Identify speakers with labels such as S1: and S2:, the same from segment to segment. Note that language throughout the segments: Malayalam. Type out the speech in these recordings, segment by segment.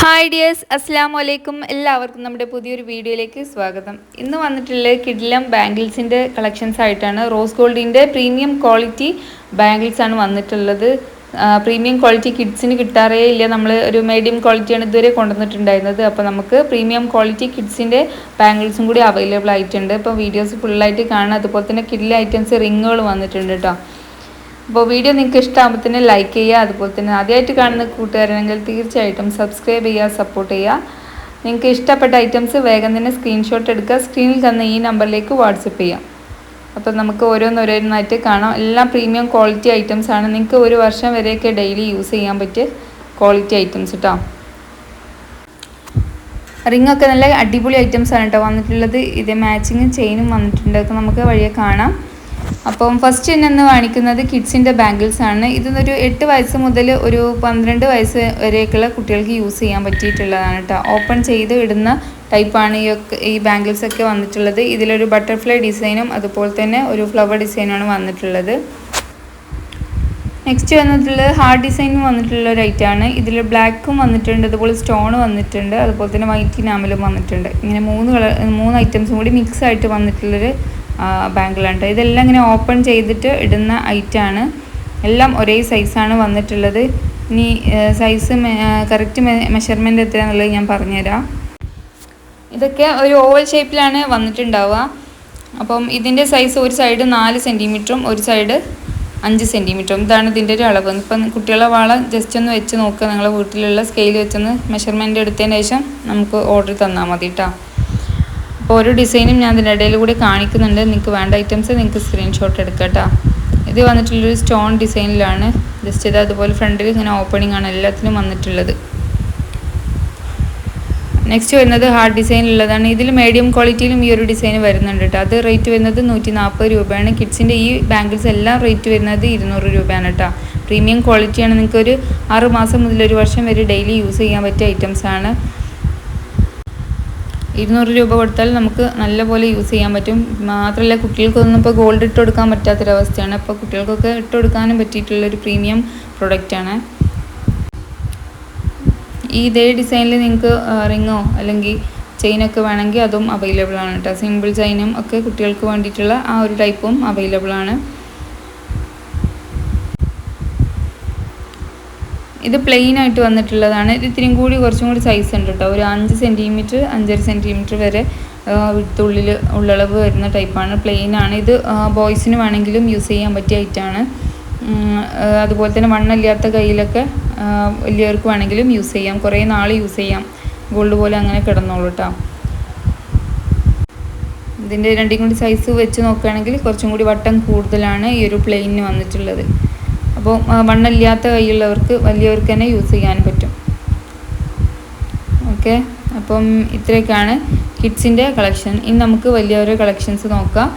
S1: ഹായ് ഡിയേഴ്സ് അസ്സാം വലൈക്കും എല്ലാവർക്കും നമ്മുടെ പുതിയൊരു വീഡിയോയിലേക്ക് സ്വാഗതം. ഇന്ന് വന്നിട്ടുള്ള കിഡ്ലം ബാംഗിൾസിന്റെ കളക്ഷൻസ് ആയിട്ടാണ്. റോസ് ഗോൾഡിന്റെ പ്രീമിയം ക്വാളിറ്റി ബാംഗിൾസ് ആണ് വന്നിട്ടുള്ളത്. പ്രീമിയം ക്വാളിറ്റി കിഡ്സിന് കിട്ടാറേ ഇല്ല. നമ്മൾ ഒരു മീഡിയം ക്വാളിറ്റിയാണ് ഇതുവരെ കൊണ്ടുവന്നിട്ടുണ്ടായിരുന്നത്. അപ്പോൾ നമുക്ക് പ്രീമിയം ക്വാളിറ്റി കിഡ്സിന്റെ ബാംഗിൾസും കൂടി അവൈലബിൾ ആയിട്ടുണ്ട്. അപ്പോൾ വീഡിയോസ് ഫുള്ളായിട്ട് കാണാം. അതുപോലെ തന്നെ കിഡിലെ ഐറ്റംസ് റിങ്ങുകൾ വന്നിട്ടുണ്ട് കേട്ടോ. അപ്പോൾ വീഡിയോ നിങ്ങൾക്ക് ഇഷ്ടമാകുമ്പോൾ തന്നെ ലൈക്ക് ചെയ്യുക അതുപോലെ തന്നെ ആദ്യമായിട്ട് കാണുന്ന കൂട്ടുകാരാണെങ്കിൽ തീർച്ചയായിട്ടും സബ്സ്ക്രൈബ് ചെയ്യുക സപ്പോർട്ട് ചെയ്യുക. നിങ്ങൾക്ക് ഇഷ്ടപ്പെട്ട ഐറ്റംസ് വേഗം തന്നെ സ്ക്രീൻഷോട്ട് എടുക്കുക സ്ക്രീനിൽ തന്ന ഈ നമ്പറിലേക്ക് വാട്സപ്പ് ചെയ്യാം. അപ്പോൾ നമുക്ക് ഓരോന്നോരോന്നായിട്ട് കാണാം. എല്ലാം പ്രീമിയം ക്വാളിറ്റി ഐറ്റംസ് ആണ്. നിങ്ങൾക്ക് ഒരു വർഷം വരെയൊക്കെ ഡെയിലി യൂസ് ചെയ്യാൻ പറ്റിയ ക്വാളിറ്റി ഐറ്റംസ് കേട്ടോ റിംഗ് ഒക്കെ നല്ല അടിപൊളി ഐറ്റംസ് ആണ് കേട്ടോ വന്നിട്ടുള്ളത്. ഇത് മാച്ചിങ് ചെയിനും വന്നിട്ടുണ്ട്. അതൊക്കെ നമുക്ക് വഴിയെ കാണാം. അപ്പം ഫസ്റ്റ് തന്നെ കാണിക്കുന്നത് കിഡ്സിന്റെ ബാങ്കിൾസ് ആണ്. ഇതൊന്നൊരു എട്ട് വയസ്സ് മുതൽ ഒരു പന്ത്രണ്ട് വയസ്സ് വരെയൊക്കെയുള്ള കുട്ടികൾക്ക് യൂസ് ചെയ്യാൻ പറ്റിയിട്ടുള്ളതാണ് കേട്ടോ ഓപ്പൺ ചെയ്ത് ഇടുന്ന ടൈപ്പാണ് ഈ ഈ ബാംഗിൾസ് ഒക്കെ വന്നിട്ടുള്ളത്. ഇതിലൊരു ബട്ടർഫ്ലൈ ഡിസൈനും അതുപോലെ തന്നെ ഒരു ഫ്ലവർ ഡിസൈനുമാണ് വന്നിട്ടുള്ളത്. നെക്സ്റ്റ് വന്നിട്ടുള്ളത് ഹാർഡ് ഡിസൈനും വന്നിട്ടുള്ള ഒരു ഐറ്റമാണ് ഇതിൽ ബ്ലാക്കും വന്നിട്ടുണ്ട് അതുപോലെ സ്റ്റോൺ വന്നിട്ടുണ്ട് അതുപോലെ തന്നെ വൈറ്റ് നാമലും വന്നിട്ടുണ്ട്. ഇങ്ങനെ മൂന്ന് കളർ മൂന്ന് ഐറ്റംസും കൂടി മിക്സ് ആയിട്ട് വന്നിട്ടുള്ളൊരു ബാങ്കിളുണ്ട് ഇതെല്ലാം ഇങ്ങനെ ഓപ്പൺ ചെയ്തിട്ട് ഇടുന്ന ഐറ്റാണ്. എല്ലാം ഒരേ സൈസാണ് വന്നിട്ടുള്ളത്. ഇനി സൈസ് കറക്റ്റ് മെഷർമെന്റ് എത്രയാണെന്നുള്ളത് ഞാൻ പറഞ്ഞുതരാം. ഇതൊക്കെ ഒരു ഓവൽ ഷേപ്പിലാണ് വന്നിട്ടുണ്ടാവുക. അപ്പം ഇതിന്റെ സൈസ് ഒരു സൈഡ് നാല് സെന്റിമീറ്ററും ഒരു സൈഡ് അഞ്ച് സെന്റിമീറ്ററും ഇതാണ് ഇതിന്റെ ഒരു അളവ്. ഇപ്പം കുട്ടികളെ വാള ജസ്റ്റ് ഒന്ന് വെച്ച് നോക്കുക. നിങ്ങളെ വീട്ടിലുള്ള സ്കെയിൽ വെച്ചൊന്ന് മെഷർമെന്റ് എടുത്തതിന് ശേഷം നമുക്ക് ഓർഡർ തന്നാൽ മതി കേട്ടോ ഓരോ ഡിസൈനും ഞാൻ അതിന്റെ ഇടയിൽ കൂടി കാണിക്കുന്നുണ്ട്. നിങ്ങൾക്ക് വേണ്ട ഐറ്റംസ് നിങ്ങൾക്ക് സ്ക്രീൻഷോട്ട് എടുക്കാം കേട്ടോ ഇത് വന്നിട്ടുള്ളൊരു സ്റ്റോൺ ഡിസൈനിലാണ് ജസ്റ്റ് ഇത് അതുപോലെ ഫ്രണ്ടിൽ ഇങ്ങനെ ഓപ്പണിംഗ് ആണ് എല്ലാത്തിനും വന്നിട്ടുള്ളത്. നെക്സ്റ്റ് വരുന്നത് ഹാർഡ് ഡിസൈനിലുള്ളതാണ് ഇതിൽ മീഡിയം ക്വാളിറ്റിയിലും ഈ ഒരു ഡിസൈൻ വരുന്നുണ്ട് കേട്ടോ അത് റേറ്റ് വരുന്നത് നൂറ്റി നാൽപ്പത് രൂപയാണ് കിഡ്സിന്റെ ഈ ബാങ്കിൾസ് എല്ലാം റേറ്റ് വരുന്നത് ഇരുന്നൂറ് രൂപയാണ് കേട്ടോ പ്രീമിയം ക്വാളിറ്റിയാണ് നിങ്ങൾക്ക് ഒരു ആറ് മാസം മുതൽ ഒരു വർഷം വരെ ഡെയിലി യൂസ് ചെയ്യാൻ പറ്റിയ ഐറ്റംസ് ആണ്. ഇരുന്നൂറ് രൂപ കൊടുത്താൽ നമുക്ക് നല്ലപോലെ യൂസ് ചെയ്യാൻ പറ്റും. മാത്രമല്ല കുട്ടികൾക്കൊന്നും ഇപ്പോൾ ഗോൾഡ് ഇട്ട് കൊടുക്കാൻ പറ്റാത്തൊരവസ്ഥയാണ്. അപ്പോൾ കുട്ടികൾക്കൊക്കെ ഇട്ട് കൊടുക്കാനും പറ്റിയിട്ടുള്ളൊരു പ്രീമിയം പ്രൊഡക്റ്റാണ് ഈ ഇതേ ഡിസൈനിൽ നിങ്ങൾക്ക് റിങ്ങോ അല്ലെങ്കിൽ ചെയിനൊക്കെ വേണമെങ്കിൽ അതും അവൈലബിൾ ആണ് കേട്ടോ സിമ്പിൾ ചെയിനും ഒക്കെ കുട്ടികൾക്ക് വേണ്ടിയിട്ടുള്ള ആ ഒരു ടൈപ്പും അവൈലബിൾ ആണ്. ഇത് പ്ലെയിൻ ആയിട്ട് വന്നിട്ടുള്ളതാണ്. ഇത് ഇത്തിരിയും കൂടി കുറച്ചും കൂടി സൈസ് ഉണ്ട് കേട്ടോ ഒരു അഞ്ച് സെന്റിമീറ്റർ അഞ്ചര സെന്റിമീറ്റർ വരെ വിത്തുള്ളിൽ ഉള്ളളവ് വരുന്ന ടൈപ്പാണ് പ്ലെയിൻ ആണ്. ഇത് ബോയ്സിന് വേണമെങ്കിലും യൂസ് ചെയ്യാൻ പറ്റിയ ഐറ്റാണ് അതുപോലെ തന്നെ മണ്ണല്ലാത്ത കയ്യിലൊക്കെ വലിയവർക്ക് വേണമെങ്കിലും യൂസ് ചെയ്യാം. കുറേ നാൾ യൂസ് ചെയ്യാം. ഗോൾഡ് പോലെ അങ്ങനെ കിടന്നോളൂ കേട്ടോ ഇതിന്റെ രണ്ടും കൂടി സൈസ് വെച്ച് നോക്കുകയാണെങ്കിൽ കുറച്ചും കൂടി വട്ടം കൂടുതലാണ് ഈ ഒരു പ്ലെയിനിന് വന്നിട്ടുള്ളത്. അപ്പോൾ മണ്ണല്ലാത്ത കൈയുള്ളവർക്ക് വലിയവർക്ക് തന്നെ യൂസ് ചെയ്യാൻ പറ്റും. ഓക്കെ? അപ്പം ഇത്രയൊക്കെയാണ് കിഡ്സിന്റെ കളക്ഷൻ. ഇനി നമുക്ക് വലിയവരുടെ കളക്ഷൻസ് നോക്കാം.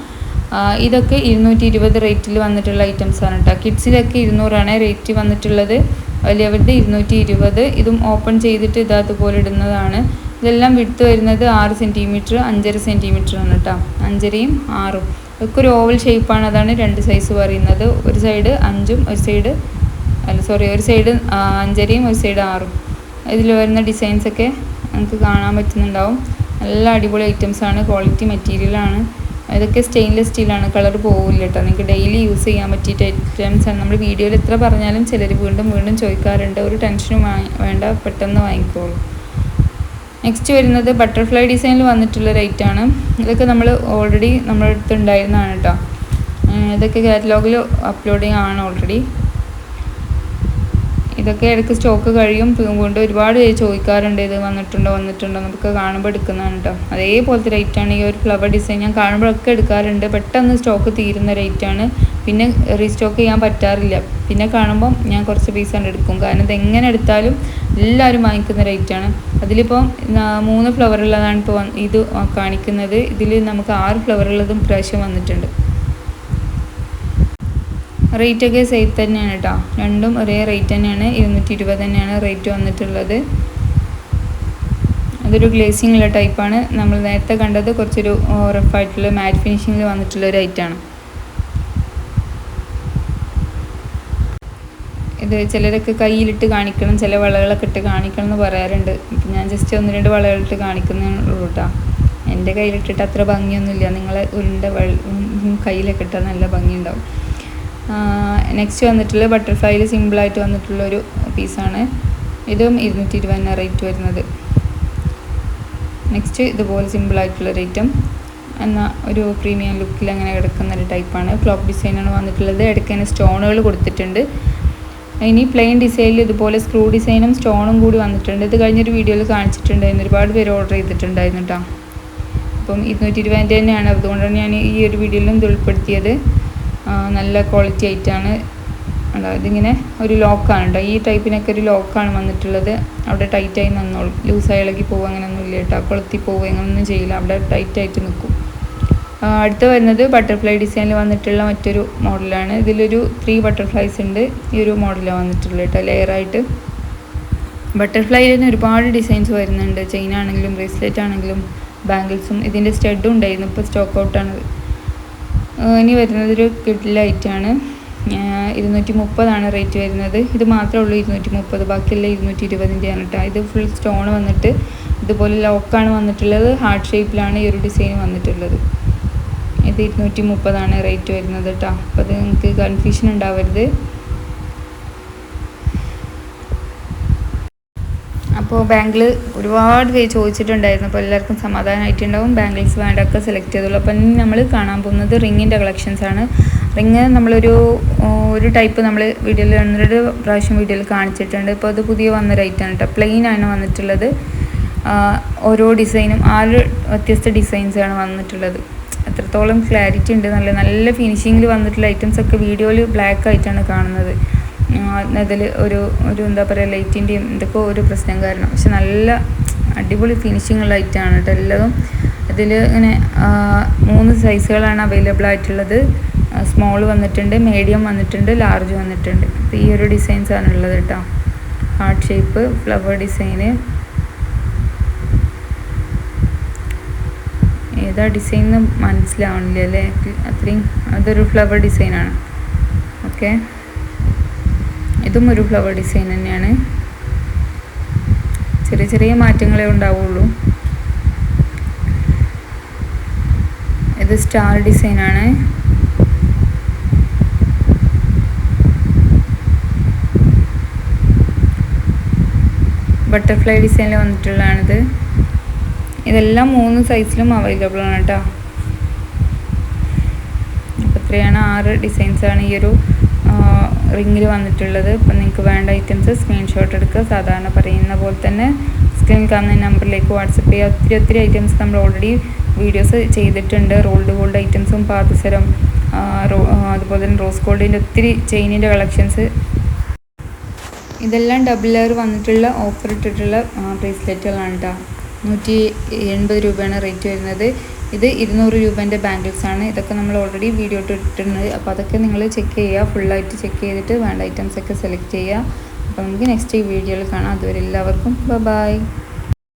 S1: ഇതൊക്കെ ഇരുന്നൂറ്റി ഇരുപത് റേറ്റിൽ വന്നിട്ടുള്ള ഐറ്റംസ് ആണ് കേട്ടോ. കിഡ്സിലൊക്കെ ഇരുന്നൂറാണ് റേറ്റ് വന്നിട്ടുള്ളത്. വലിയവരുടെ ഇരുന്നൂറ്റി ഇരുപത് ഇതും ഓപ്പൺ ചെയ്തിട്ട് ഇത് ഇടുന്നതാണ്. ഇതെല്ലാം വിട്ട് വരുന്നത് ആറ് സെന്റിമീറ്റർ അഞ്ചര സെന്റിമീറ്റർ ആണ് കേട്ടോ. അഞ്ചരയും ആറും. ഒക്കെ ഒരു ഓവൽ ഷേപ്പാണ് അതാണ് രണ്ട് സൈസ് പറയുന്നത്. ഒരു സൈഡ് അഞ്ചും ഒരു സൈഡ് അല്ല സോറി ഒരു സൈഡ് അഞ്ചരയും ഒരു സൈഡ് ആറും. ഇതിൽ വരുന്ന ഡിസൈൻസൊക്കെ നമുക്ക് കാണാൻ പറ്റുന്നുണ്ടാവും. നല്ല അടിപൊളി ഐറ്റംസ് ആണ്. ക്വാളിറ്റി മെറ്റീരിയലാണ് ഇതൊക്കെ സ്റ്റെയിൻലെസ് സ്റ്റീലാണ് കളർ പോകില്ല കേട്ടോ നിങ്ങൾക്ക് ഡെയിലി യൂസ് ചെയ്യാൻ പറ്റിയിട്ട് ഐറ്റംസ് ആണ്. നമ്മൾ വീഡിയോയിൽ എത്ര പറഞ്ഞാലും ചിലർ വീണ്ടും വീണ്ടും ചോദിക്കാറുണ്ട്. ഒരു ടെൻഷനും വേണ്ട. പെട്ടെന്ന് വാങ്ങിക്കോളൂ. നെക്സ്റ്റ് വരുന്നത് ബട്ടർഫ്ലൈ ഡിസൈനിൽ വന്നിട്ടുള്ള റേറ്റാണ് ഇതൊക്കെ നമ്മൾ ഓൾറെഡി നമ്മുടെ അടുത്ത് ഉണ്ടായിരുന്നതാണ് കേട്ടോ ഇതൊക്കെ കാറ്റലോഗിൽ അപ്ലോഡിങ് ആണ് ഓൾറെഡി ഇതൊക്കെ ഇടയ്ക്ക് സ്റ്റോക്ക് കഴിയും. കൊണ്ട് ഒരുപാട് പേര് ചോദിക്കാറുണ്ട് ഇത് വന്നിട്ടുണ്ടോ വന്നിട്ടുണ്ടോ നമുക്ക് കാണുമ്പോൾ എടുക്കുന്നതാണ് കേട്ടോ അതേപോലത്തെ റേറ്റാണ് ഈ ഒരു ഫ്ലവർ ഡിസൈൻ ഞാൻ കാണുമ്പോഴൊക്കെ എടുക്കാറുണ്ട്. പെട്ടെന്ന് സ്റ്റോക്ക് തീരുന്ന റേറ്റാണ് പിന്നെ റീസ്റ്റോക്ക് ചെയ്യാൻ പറ്റാറില്ല. പിന്നെ കാണുമ്പം ഞാൻ കുറച്ച് പീസ് എടുക്കും. കാരണം ഇത് എങ്ങനെ എടുത്താലും എല്ലാവരും വാങ്ങിക്കുന്ന റേറ്റാണ് അതിലിപ്പോൾ മൂന്ന് ഫ്ലവർ ഉള്ളതാണ് ഇപ്പോൾ ഇത് കാണിക്കുന്നത്. ഇതിൽ നമുക്ക് ആറ് ഫ്ലവർ ഉള്ളതും പ്രാവശ്യം വന്നിട്ടുണ്ട്. റേറ്റ് ഒക്കെ സെയിം തന്നെയാണ് കേട്ടോ രണ്ടും ഒരേ റേറ്റ് തന്നെയാണ്. ഇരുന്നൂറ്റി ഇരുപത് തന്നെയാണ് റേറ്റ് വന്നിട്ടുള്ളത്. അതൊരു ഗ്ലേസിംഗ് ഉള്ള ടൈപ്പാണ് നമ്മൾ നേരത്തെ കണ്ടത് കുറച്ചൊരു റഫായിട്ടുള്ള മാറ്റ് ഫിനിഷിങ്ങിൽ വന്നിട്ടുള്ള ഒരു ഐറ്റാണ് ഇത് ചിലരൊക്കെ കയ്യിലിട്ട് കാണിക്കണം ചില വളകളൊക്കെ ഇട്ട് കാണിക്കണം എന്ന് പറയാറുണ്ട്. ഞാൻ ജസ്റ്റ് ഒന്ന് രണ്ട് വളകളിട്ട് കാണിക്കുന്നുള്ളൂ കേട്ടോ എന്റെ കയ്യിലിട്ടിട്ട് അത്ര ഭംഗിയൊന്നുമില്ല നിങ്ങളെ ഉരുണ്ട കയ്യിലൊക്കെ ഇട്ടാൽ നല്ല ഭംഗിയുണ്ടാവും. നെക്സ്റ്റ് വന്നിട്ടുള്ള ബട്ടർഫ്ലൈയിൽ സിമ്പിളായിട്ട് വന്നിട്ടുള്ളൊരു പീസാണ് ഇതും ഇരുന്നൂറ്റി ഇരുപതിനാണ് റേറ്റ് വരുന്നത്. നെക്സ്റ്റ് ഇതുപോലെ സിമ്പിളായിട്ടുള്ള റേറ്റും എന്നാൽ ഒരു പ്രീമിയം ലുക്കിൽ അങ്ങനെ കിടക്കുന്ന ഒരു ടൈപ്പാണ് ക്ലോക്ക് ഡിസൈനാണ് വന്നിട്ടുള്ളത്. ഇടയ്ക്ക് തന്നെ സ്റ്റോണുകൾ കൊടുത്തിട്ടുണ്ട്. ഇനി പ്ലെയിൻ ഡിസൈനിൽ ഇതുപോലെ സ്ക്രൂ ഡിസൈനും സ്റ്റോണും കൂടി വന്നിട്ടുണ്ട്. ഇത് കഴിഞ്ഞൊരു വീഡിയോയിൽ കാണിച്ചിട്ടുണ്ടായിരുന്നു. ഒരുപാട് പേര് ഓർഡർ ചെയ്തിട്ടുണ്ടായിരുന്നു കേട്ടോ അപ്പം ഇരുന്നൂറ്റി ഇരുപതിന്റെ തന്നെയാണ്. അതുകൊണ്ടാണ് ഞാൻ ഈ ഒരു വീഡിയോയിലും ഇത് ഉൾപ്പെടുത്തിയത്. നല്ല ക്വാളിറ്റി ആയിട്ടാണ് ഇതിങ്ങനെ ഒരു ലോക്കാണ് കേട്ടോ ഈ ടൈപ്പിനൊക്കെ ഒരു ലോക്കാണ് വന്നിട്ടുള്ളത്. അവിടെ ടൈറ്റായി നന്നോളും. ലൂസായി ഇളകി പോകുക അങ്ങനെയൊന്നും ഇല്ല കേട്ടോ കൊളുത്തി പോകുക അങ്ങനെയൊന്നും ചെയ്യില്ല. അവിടെ ടൈറ്റായിട്ട് നിൽക്കും അടുത്ത വരുന്നത് ബട്ടർഫ്ലൈ ഡിസൈനിൽ വന്നിട്ടുള്ള മറ്റൊരു മോഡലാണ് ഇതിലൊരു ത്രീ ബട്ടർഫ്ലൈസ് ഉണ്ട്. ഈ ഒരു മോഡലാണ് വന്നിട്ടുള്ളത് കേട്ടോ ലെയറായിട്ട് ബട്ടർഫ്ലൈയിൽ തന്നെ ഒരുപാട് ഡിസൈൻസ് വരുന്നുണ്ട്. ചെയിൻ ആണെങ്കിലും ബ്രേസ്ലെറ്റ് ആണെങ്കിലും ബാംഗിൾസും ഇതിന്റെ സ്റ്റഡും ഉണ്ടായിരുന്നു. ഇപ്പോൾ സ്റ്റോക്ക് ഔട്ടാണ് ഇനി വരുന്നത് ഒരു കിഡിലായിട്ടാണ് ഇരുന്നൂറ്റി മുപ്പതാണ് റേറ്റ് വരുന്നത്. ഇത് മാത്രമേ ഉള്ളൂ ഇരുന്നൂറ്റി മുപ്പത് ബാക്കിയെല്ലാം ഇരുന്നൂറ്റി ഇരുപതിന്റെയാണ് കേട്ടോ ഇത് ഫുൾ സ്റ്റോൺ വന്നിട്ട് ഇതുപോലെ ലോക്കാണ് വന്നിട്ടുള്ളത്. ഹാർട്ട് ഷേപ്പിലാണ് ഈ ഒരു ഡിസൈൻ വന്നിട്ടുള്ളത്. ഇത് ഇരുന്നൂറ്റി മുപ്പതാണ് റേറ്റ് വരുന്നത് കേട്ടോ അപ്പോൾ അത് നിങ്ങൾക്ക് കൺഫ്യൂഷൻ ഉണ്ടാവരുത്. അപ്പോൾ ബാങ്കിൽ ഒരുപാട് പേര് ചോദിച്ചിട്ടുണ്ടായിരുന്നു. അപ്പോൾ എല്ലാവർക്കും സമാധാനമായിട്ടുണ്ടാവും ബാങ്കിൾസ് വേണ്ടൊക്കെ സെലക്ട് ചെയ്തുള്ളൂ. അപ്പം നമ്മൾ കാണാൻ പോകുന്നത് റിങ്ങിന്റെ കളക്ഷൻസ് ആണ്. റിങ് നമ്മളൊരു ഒരു ടൈപ്പ് നമ്മൾ വീഡിയോയിൽ ഒന്നൊരു പ്രാവശ്യം വീഡിയോയിൽ കാണിച്ചിട്ടുണ്ട്. ഇപ്പോൾ അത് പുതിയ വന്ന ഐറ്റമാണ് കേട്ടോ പ്ലെയിൻ ആണ് വന്നിട്ടുള്ളത്. ഓരോ ഡിസൈനും ആറ് വ്യത്യസ്ത ഡിസൈൻസാണ് വന്നിട്ടുള്ളത്. എത്രത്തോളം ക്ലാരിറ്റി ഉണ്ട്. നല്ല നല്ല ഫിനിഷിങ്ങിൽ വന്നിട്ടുള്ള ഐറ്റംസ് ഒക്കെ വീഡിയോയിൽ ബ്ലാക്ക് ആയിട്ടാണ് കാണുന്നത്. അതിൽ ഒരു ഒരു എന്താ പറയുക ലൈറ്റിന്റെയും എന്തൊക്കെ ഒരു പ്രശ്നം കാരണം. പക്ഷെ നല്ല അടിപൊളി ഫിനിഷിംഗ് ഉള്ള ഐറ്റമാണ് കേട്ടോ എല്ലതും. ഇതിൽ ഇങ്ങനെ മൂന്ന് സൈസുകളാണ് അവൈലബിൾ ആയിട്ടുള്ളത്. സ്മോൾ വന്നിട്ടുണ്ട് മീഡിയം വന്നിട്ടുണ്ട് ലാർജ് വന്നിട്ടുണ്ട്. അപ്പോൾ ഈ ഒരു ഡിസൈൻസ് ആണ് ഉള്ളത് കേട്ടോ. ഹാർട്ട് ഷേപ്പ് ഫ്ലവർ ഡിസൈന് ഏതാ ഡിസൈൻ എന്ന് മനസ്സിലാവണില്ല അല്ലേ? അത്രയും അതൊരു ഫ്ലവർ ഡിസൈനാണ് ഓക്കെ ഇതും ഒരു ഫ്ലവർ ഡിസൈൻ തന്നെയാണ്. ചെറിയ ചെറിയ മാറ്റങ്ങളെ ഉണ്ടാവുള്ളൂ. ഇത് സ്റ്റാർ ഡിസൈനാണ് ബട്ടർഫ്ലൈ ഡിസൈനിൽ വന്നിട്ടുള്ളതാണിത്. ഇതെല്ലാം മൂന്ന് സൈസിലും അവൈലബിൾ ആണ് കേട്ടോ അപ്പോൾ ഇത്രയാണ് ആറ് ഡിസൈൻസ് ആണ് ഈ ഒരു റിങ്ങിൽ വന്നിട്ടുള്ളത്. അപ്പം നിങ്ങൾക്ക് വേണ്ട ഐറ്റംസ് സ്ക്രീൻഷോട്ട് എടുക്കുക. സാധാരണ പറയുന്ന പോലെ തന്നെ സ്ക്രീനിൽ കാണുന്ന നമ്പറിലേക്ക് വാട്സപ്പ് ചെയ്യുക ഒത്തിരി ഒത്തിരി ഐറ്റംസ് നമ്മൾ ഓൾറെഡി വീഡിയോസ് ചെയ്തിട്ടുണ്ട്. റോൾഡ് ഗോൾഡ് ഐറ്റംസും പാദസരം അതുപോലെ തന്നെ റോസ് ഗോൾഡിന്റെ ഒത്തിരി ചെയിനിന്റെ കളക്ഷൻസ് ഇതെല്ലാം ഡബിൾ ലെയർ വന്നിട്ടുള്ള ഓഫർ ഇട്ടിട്ടുള്ള ബ്രേസ്ലെറ്റുകളാണ് കേട്ടോ നൂറ്റി എൺപത് രൂപയാണ് റേറ്റ് വരുന്നത്. ഇത് ഇരുന്നൂറ് രൂപേന്റെ ബാംഗിൾസ് ആണ്. ഇതൊക്കെ നമ്മൾ ഓൾറെഡി വീഡിയോ ഇട്ടിട്ടുണ്ട്. അപ്പോൾ അതൊക്കെ നിങ്ങൾ ചെക്ക് ചെയ്യുക. ഫുള്ളായിട്ട് ചെക്ക് ചെയ്തിട്ട് വേണ്ട ഐറ്റംസ് ഒക്കെ സെലക്ട് ചെയ്യുക. അപ്പോൾ നമുക്ക് നെക്സ്റ്റ് വീഡിയോയിൽ കാണാം. അതുവരെ എല്ലാവർക്കും ബൈ